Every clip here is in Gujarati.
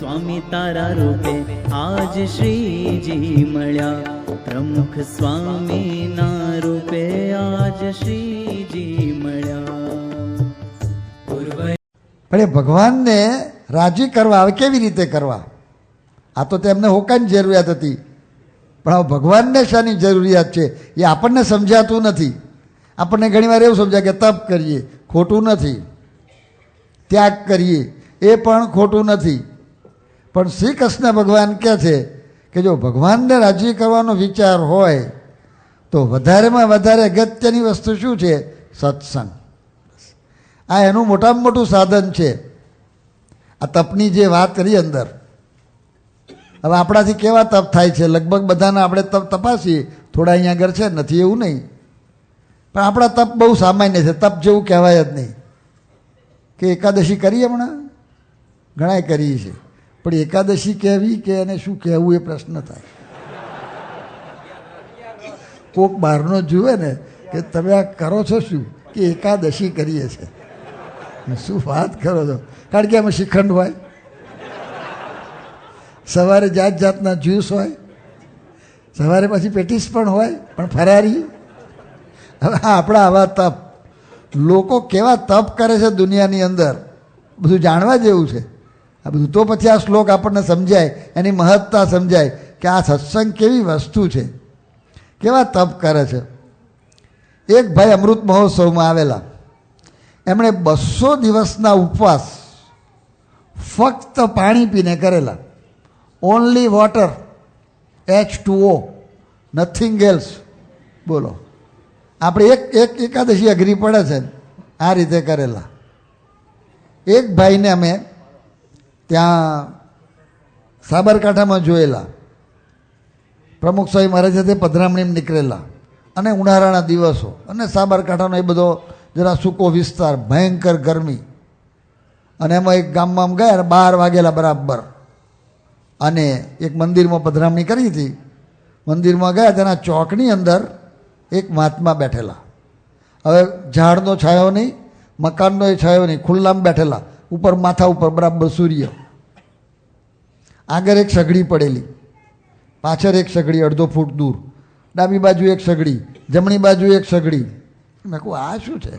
સ્વામી તારા રૂપે આજ શ્રીજી મળ્યા. પ્રમુખ સ્વામીના રૂપે આજ શ્રીજી મળ્યા. પણ એ ભગવાનને રાજી કરવા હવે કેવી રીતે કરવા? આ તો તેમને હોકાની જરૂરિયાત હતી. પણ હવે ભગવાનને શાની જરૂરિયાત છે? એ આપણને સમજાતું નથી. આપણને ઘણીવાર એવું સમજાય કે તપ કરીએ, ખોટું નથી. ત્યાગ કરીએ, એ પણ ખોટું નથી. પણ શ્રી કૃષ્ણ ભગવાન કહે છે કે જો ભગવાનને રાજી કરવાનો વિચાર હોય, તો વધારેમાં વધારે અગત્યની વસ્તુ શું છે? સત્સંગ. આ એનું મોટામાં મોટું સાધન છે. આ તપની જે વાત કરી અંદર. હવે આપણાથી કેવા તપ થાય છે? લગભગ બધાના આપણે તપ તપાસીએ. થોડા અહીંયા આગળ છે, નથી એવું નહીં. પણ આપણા તપ બહુ સામાન્ય છે. તપ જેવું કહેવાય જ નહીં. કે એકાદશી કરીએ હમણાં? ઘણાય કરીએ છે પણ એકાદશી કહેવી કે એને શું કહેવું એ પ્રશ્ન થાય. કોક બહારનો જુએ ને કે તમે આ કરો છો શું? કે એકાદશી કરીએ છે. શું વાત કરો છો? કારણ કે એમાં શ્રીખંડ હોય. સવારે જાત જાતના જ્યુસ હોય. સવારે પછી પેટીસ પણ હોય, પણ ફરારી. હવે આપણા આવા તપ. લોકો કેવા તપ કરે છે દુનિયાની અંદર? બધું જાણવા જેવું છે. આ બધું તો પછી આ શ્લોક આપણને સમજાય, એની મહત્તા સમજાય કે આ સત્સંગ કેવી વસ્તુ છે. કેવા તપ કરે છે. એક ભાઈ અમૃત મહોત્સવમાં આવેલા. એમણે બસો દિવસના ઉપવાસ ફક્ત પાણી પીને કરેલા. Only water H two O nothing else બોલો. આપણે એક એક એકાદશી અઘરી પડે છે. આ રીતે કરેલા. એક ભાઈને અમે ત્યાં સાબરકાંઠામાં જોયેલા. પ્રમુખ સ્વામી મહારાજ સાથે પધરામણીમાં નીકળેલા. અને ઉનાળાના દિવસો. અને સાબરકાંઠાનો એ બધો જરા સૂકો વિસ્તાર, ભયંકર ગરમી. અને એમાં એક ગામમાં આમ ગયા અને બાર વાગેલા બરાબર. અને એક મંદિરમાં પધરામણી કરી હતી. મંદિરમાં ગયા તેના ચોકની અંદર એક મહાત્મા બેઠેલા. હવે ઝાડનો છાયો નહીં, મકાનનો એ છાયો નહીં, ખુલ્લામાં બેઠેલા. ઉપર માથા ઉપર બરાબર સૂર્ય. આગળ એક સગડી પડેલી. પાછળ એક સગડી, અડધો ફૂટ દૂર. ડાબી બાજુ એક સગડી, જમણી બાજુ એક સગડી. મેં કહું, આ શું છે?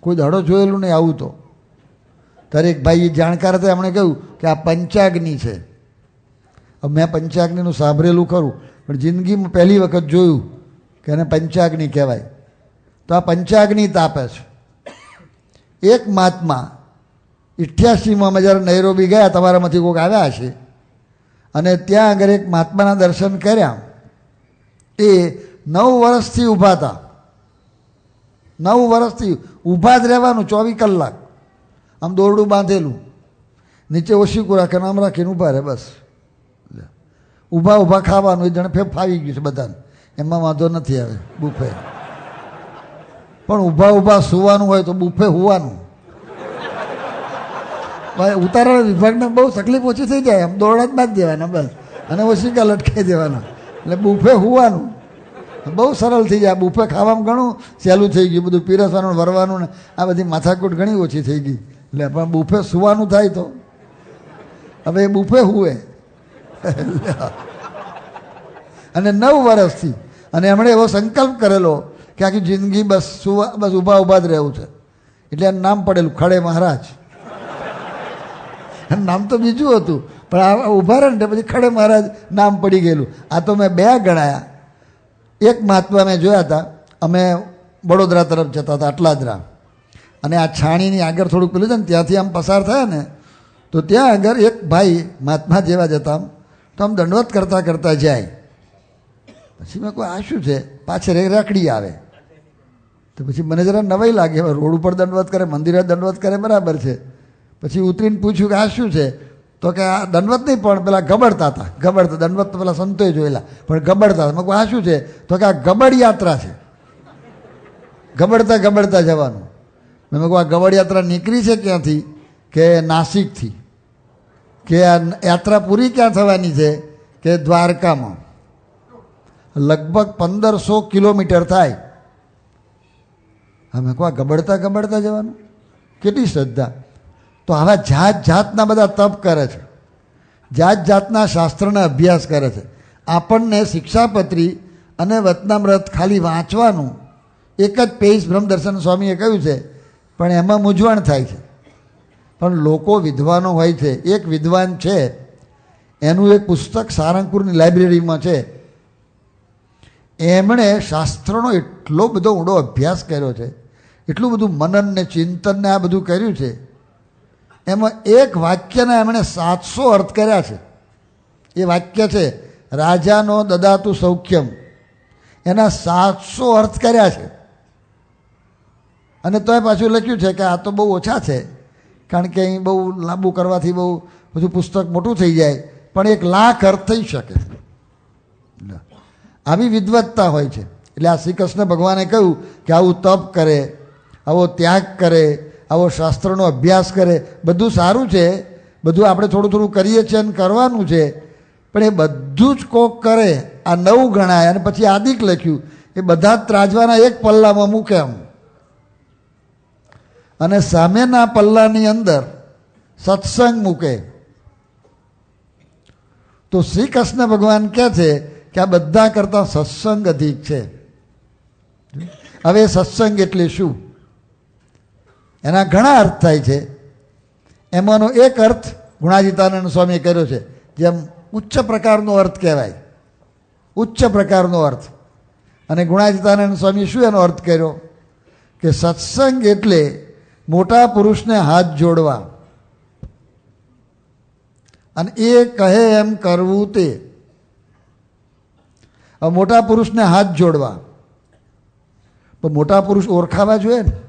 કોઈ દાડો જોયેલું નહીં આવું તો. ત્યારે એક ભાઈ જાણકાર હતા, એમણે કહ્યું કે આ પંચાગ્નિ છે. હવે મેં પંચાગ્નિનું સાંભળેલું ખરું, પણ જિંદગીમાં પહેલી વખત જોયું કે એને પંચાગ્નિ કહેવાય. તો આ પંચાગ્નિ તાપે છે. એક મહાત્મા ઇઠ્યાસીમાં અમે જ્યારે નૈરોબી ગયા, તમારામાંથી કોઈક આવ્યા હશે. અને ત્યાં આગળ એક મહાત્માના દર્શન કર્યા. એ નવ વર્ષથી ઊભા હતા. નવ વર્ષથી ઊભા જ રહેવાનું, ચોવીસ કલાક. આમ દોરડું બાંધેલું. નીચે ઓશીકું રાખે, આમ રાખીને ઊભા રહે, બસ. ઊભા ઊભા ખાવાનું, એ જણે ફેફાવી ગયું છે બધાને. એમાં વાંધો નથી આવે, બુફે. પણ ઊભા ઊભા સુવાનું હોય તો બુફે હોવાનું. ભાઈ ઉતારા વિભાગને બહુ તકલીફ ઓછી થઈ જાય. આમ દોરડા જ બાંધી દેવાના, બસ. અને ઓશિકા લટકાઈ દેવાના. એટલે બુફે હોવાનું. બહુ સરળ થઈ જાય. બુફે ખાવામાં ઘણું સહેલું થઈ ગયું. બધું પીરસવાનું, વરવાનું ને આ બધી માથાકૂટ ઘણી ઓછી થઈ ગઈ. એટલે પણ બુફે સુવાનું થાય તો. હવે એ બુફે હુએ અને નવ વર્ષથી. અને એમણે એવો સંકલ્પ કરેલો કે આખી જિંદગી બસ સુવા બસ ઊભા ઊભા જ રહેવું છે. એટલે નામ પડેલું, ખડે મહારાજ. એનું નામ તો બીજું હતું. પણ આ ઊભા રહે ને પછી ખડે મહારાજ નામ પડી ગયેલું. આ તો મેં બે ગણાયા. એક મહાત્મા મેં જોયા હતા. અમે વડોદરા તરફ જતા હતા, અટલાદરા. અને આ છાણીની આગળ થોડુંક પેલું છે ને, ત્યાંથી આમ પસાર થયા ને, તો ત્યાં આગળ એક ભાઈ મહાત્મા જેવા જતા આમ. તો આમ દંડવત કરતાં કરતાં જાય. પછી મેં કોઈ આ શું છે? પાછળ એક રાખડી આવે. તો પછી મને જરા નવાઈ લાગે રોડ ઉપર દંડવત કરે, મંદિરે દંડવત કરે, બરાબર છે. પછી ઉતરીને પૂછ્યું કે આ શું છે? તો કે આ દંડવત નહીં, પણ પેલા ગબડતા હતા. ગબડતા, દંડવત તો પેલા સંતોએ જોયેલા. પણ ગબડતા હતા. આ શું છે? તો કે આ ગબડ યાત્રા છે. ગબડતા ગબડતા જવાનું. મેં કહું આ ગબડ યાત્રા નીકળી છે ક્યાંથી? કે નાસિકથી. કે આ યાત્રા પૂરી ક્યાં થવાની છે? કે દ્વારકામાં. લગભગ પંદરસો કિલોમીટર થાય. અમે કહું આ ગબડતા ગબડતા જવાનું? કેટલી શ્રદ્ધા. તો આવા જાત જાતના બધા તપ કરે છે. જાત જાતના શાસ્ત્રના અભ્યાસ કરે છે. આપણને શિક્ષાપત્રી અને વતનામ્રત ખાલી વાંચવાનું, એક જ પેજ બ્રહ્મદર્શન સ્વામીએ કહ્યું છે, પણ એમાં મૂંઝવણ થાય છે. પણ લોકો વિદ્વાનો હોય છે. એક વિદ્વાન છે, એનું એક પુસ્તક સારંગપુરની લાઇબ્રેરીમાં છે. એમણે શાસ્ત્રનો એટલો બધો ઊંડો અભ્યાસ કર્યો છે. એટલું બધું મનન ને ચિંતન ને આ બધું કર્યું છે. એમાં એક વાક્યના એમણે સાતસો અર્થ કર્યા છે. એ વાક્ય છે, રાજાનો દદાતું સૌખ્યમ. એના સાતસો અર્થ કર્યા છે. અને તોય પાછું લખ્યું છે કે આ તો બહુ ઓછા છે, કારણ કે અહીં બહુ લાંબુ કરવાથી બહુ બધું પુસ્તક મોટું થઈ જાય, પણ એક લાખ અર્થ થઈ શકે આવી વિદવત્તા હોય છે. એટલે આ શ્રી કૃષ્ણ ભગવાને કહ્યું કે આવું તપ કરે, આવો ત્યાગ કરે આવો શાસ્ત્રનો અભ્યાસ કરે. બધું સારું છે. બધું આપણે થોડું થોડું કરીએ છીએ અને કરવાનું છે. પણ એ બધું જ કોક કરે. આ નવ ગણાય અને પછી આદિક લખ્યું. એ બધા જ ત્રાજવાના એક પલ્લામાં મૂકે એમ. અને સામેના પલ્લાની અંદર સત્સંગ મૂકે. તો શ્રી કૃષ્ણ ભગવાન કહે છે કે આ બધા કરતાં સત્સંગ અધિક છે. હવે સત્સંગ એટલે શું? એના ઘણા અર્થ થાય છે. એમાંનો એક અર્થ ગુણાજીતાનંદ સ્વામીએ કર્યો છે, જેમ ઉચ્ચ પ્રકારનો અર્થ કહેવાય. ઉચ્ચ પ્રકારનો અર્થ. અને ગુણાજીતાનંદ સ્વામી શું એનો અર્થ કર્યો? કે સત્સંગ એટલે મોટા પુરુષને હાથ જોડવા. અને એ કહે એમ કરવું તે. મોટા પુરુષને હાથ જોડવા. પણ મોટા પુરુષ ઓળખાવા જોઈએ ને.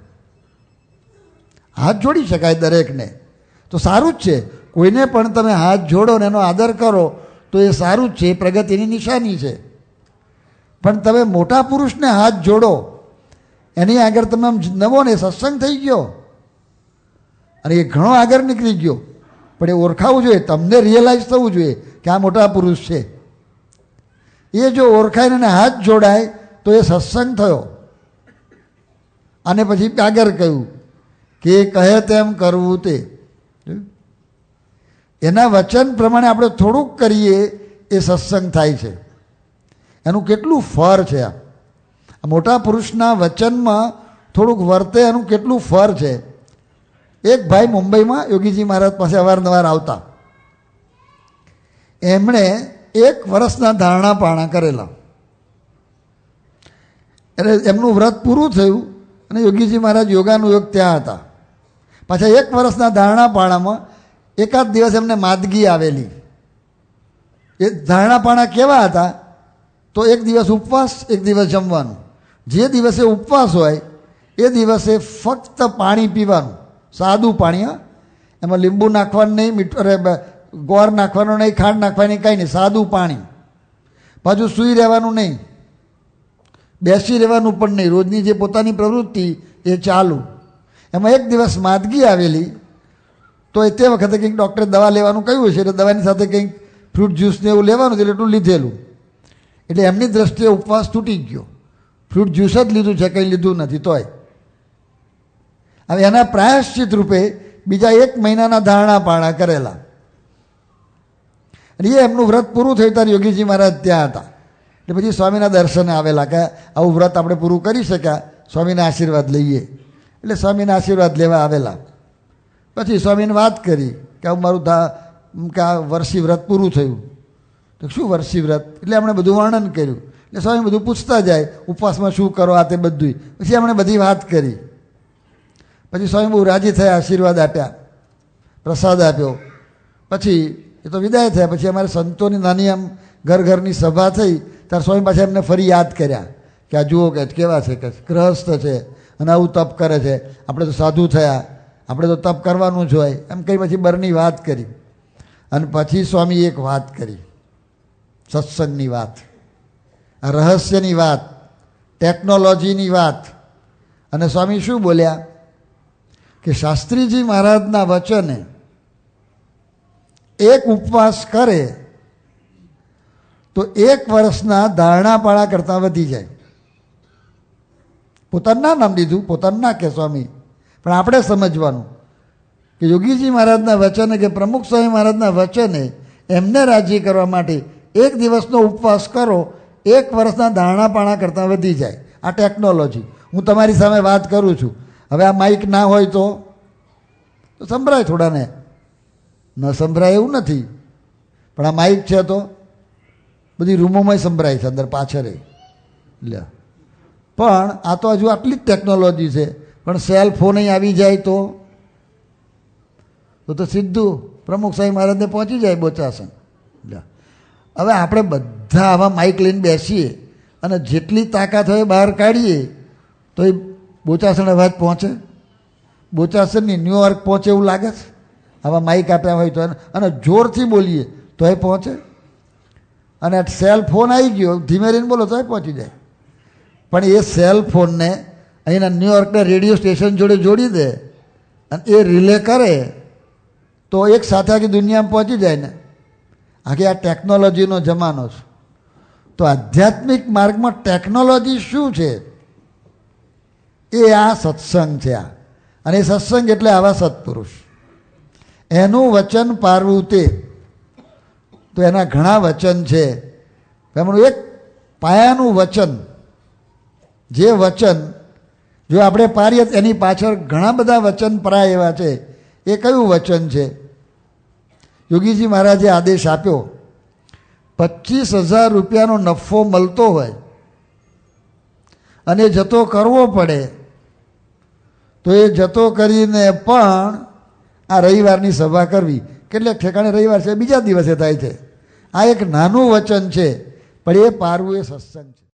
હાથ જોડી શકાય દરેકને. તો સારું જ છે. કોઈને પણ તમે હાથ જોડો ને એનો આદર કરો, તો એ સારું જ છે. એ પ્રગતિની નિશાની છે. પણ તમે મોટા પુરુષને હાથ જોડો, એની આગળ તમે આમ નવો ને સત્સંગ થઈ ગયો. અને એ ઘણો આગળ નીકળી ગયો. પણ એ ઓળખાવું જોઈએ. તમને રિયલાઇઝ થવું જોઈએ કે આ મોટા પુરુષ છે. એ જો ઓળખાય અને હાથ જોડાય, તો એ સત્સંગ થયો. અને પછી આગળ કહ્યું. કે કહે તેમ કરવું તે. એના વચન પ્રમાણે આપણે થોડુંક કરીએ એ સત્સંગ થાય છે. એનું કેટલું ફર છે આ. મોટા પુરુષના વચનમાં થોડુંક વર્તે એનું કેટલું ફર છે. એક ભાઈ મુંબઈમાં યોગીજી મહારાજ પાસે અવારનવાર આવતા. એમણે એક વર્ષના ધારણા પાણા કરેલા. એટલે એમનું વ્રત પૂરું થયું અને યોગીજી મહારાજ યોગાનું યોગ ત્યાં હતા. પાછા એક વર્ષના ધારણા પાણામાં એકાદ દિવસ એમને માદગી આવેલી. એ ધારણાપાણા કેવા હતા? તો એક દિવસ ઉપવાસ, એક દિવસ જમવાનું. જે દિવસે ઉપવાસ હોય, એ દિવસે ફક્ત પાણી પીવાનું. સાદું પાણી, હા. એમાં લીંબુ નાખવાનું નહીં, મીઠું, અરે ગોળ નાખવાનું નહીં, ખાંડ નાખવાની કાંઈ નહીં, સાદું પાણી. પાછું સૂઈ રહેવાનું નહીં. બેસી રહેવાનું પણ નહીં. રોજની જે પોતાની પ્રવૃત્તિ, એ ચાલુ. એમાં એક દિવસ માદગી આવેલી, તો એ તે વખતે કંઈક ડૉક્ટરે દવા લેવાનું કહ્યું છે, એટલે દવાની સાથે કંઈક ફ્રૂટ જ્યુસને એવું લેવાનું એટલે એટલું લીધેલું. એટલે એમની દ્રષ્ટિએ ઉપવાસ તૂટી ગયો. ફ્રૂટ જ્યુસ જ લીધું છે, કંઈ લીધું નથી, તોય. હવે એના પ્રાયશ્ચિત રૂપે બીજા એક મહિનાના ધારણા પાણા કરેલા. અને એ એમનું વ્રત પૂરું થયું, ત્યારે યોગીજી મહારાજ ત્યાં હતા. એટલે પછી સ્વામીના દર્શને આવેલા કે આવું વ્રત આપણે પૂરું કરી શક્યા, સ્વામીના આશીર્વાદ લઈએ. એટલે સ્વામીના આશીર્વાદ લેવા આવેલા. પછી સ્વામીને વાત કરી કે આવું મારું ધા કે આ વર્ષી વ્રત પૂરું થયું. તો શું વર્ષી વ્રત? એટલે એમણે બધું વર્ણન કર્યું. એટલે સ્વામી બધું પૂછતા જાય, ઉપવાસમાં શું કરો આ તે બધું પછી એમણે બધી વાત કરી. પછી સ્વામી બહુ રાજી થયા, આશીર્વાદ આપ્યા, પ્રસાદ આપ્યો. પછી એ તો વિદાય થયા, પછી અમારે સંતોની નાની આમ ઘર ઘરની સભા થઈ. ત્યારે સ્વામી પાછા એમને ફરી યાદ કર્યા કે આ જુઓ કે કેવા છે, કે ગ્રહસ્થ છે. અને આવું તપ કરે છે. આપણે તો સાધુ થયા. આપણે તો તપ કરવાનું જ હોય. એમ કહી પછી બરની વાત કરી. અને પછી સ્વામી એક વાત કરી. સત્સંગની વાત. રહસ્યની વાત. ટેકનોલોજીની વાત. અને સ્વામી શું બોલ્યા? કે શાસ્ત્રીજી મહારાજના વચને એક ઉપવાસ કરે તો એક વર્ષના ધારણાપાળા કરતાં વધી જાય. પોતાનું નામ લીધું, પોતાના કે સ્વામી? પણ આપણે સમજવાનું કે યોગીજી મહારાજના વચને કે પ્રમુખ સ્વામી મહારાજના વચને એમને રાજી કરવા માટે એક દિવસનો ઉપવાસ કરો, એક વર્ષના દાણા પાણા કરતાં વધી જાય. આ ટેકનોલોજી. હું તમારી સામે વાત કરું છું. હવે આ માઇક ના હોય તો? સંભળાય થોડાને. ન સંભળાય એવું નથી. પણ આ માઇક છે તો? બધી રૂમોમાં સંભળાય છે, અંદર પાછળ લે પણ આ તો હજુ આટલી જ ટેકનોલોજી છે. પણ સેલ ફોન આવી જાય તો? તો તો સીધું પ્રમુખ સાહેબ મહારાજને પહોંચી જાય બોચાસન હવે આપણે બધા આવા માઇક લઈને બેસીએ અને જેટલી તાકાત હોય બહાર કાઢીએ, તો એ બોચાસણ અવાજ પહોંચે. બોચાસણની ન્યુયોર્ક પહોંચે એવું લાગે છે? આવા માઇક આપ્યા હોય તો. અને જોરથી બોલીએ તો એ પહોંચે. અને સેલ ફોન આવી ગયો. ધીમે રહીને બોલો તો એ પહોંચી જાય. પણ એ સેલ ફોનને અહીંના ન્યૂયોર્કના રેડિયો સ્ટેશન જોડે જોડી દે અને એ રિલે કરે તો એક સાથે આખી દુનિયામાં પહોંચી જાય ને. આખી આ ટેકનોલોજીનો જમાનો છે. તો આધ્યાત્મિક માર્ગમાં ટેકનોલોજી શું છે? એ આ સત્સંગ છે આ. અને એ સત્સંગ એટલે આવા સત્પુરુષ. એનું વચન પારવું તે એના ઘણા વચન છે. એમનું એક પાયાનું વચન જે વચન, જો આપણે પારીએ એની પાછળ ઘણા બધા વચન પરાય એવા છે. એ કયું વચન છે? યોગીજી મહારાજે આદેશ આપ્યો, પચીસ હજાર રૂપિયાનો નફો મળતો હોય અને જતો કરવો પડે, તો એ જતો કરીને પણ આ રવિવારની સભા કરવી. કેટલેક ઠેકાણે રવિવાર છે? બીજા દિવસે થાય છે. આ એક નાનું વચન છે, પણ એ પારવું એ સત્સંગ છે.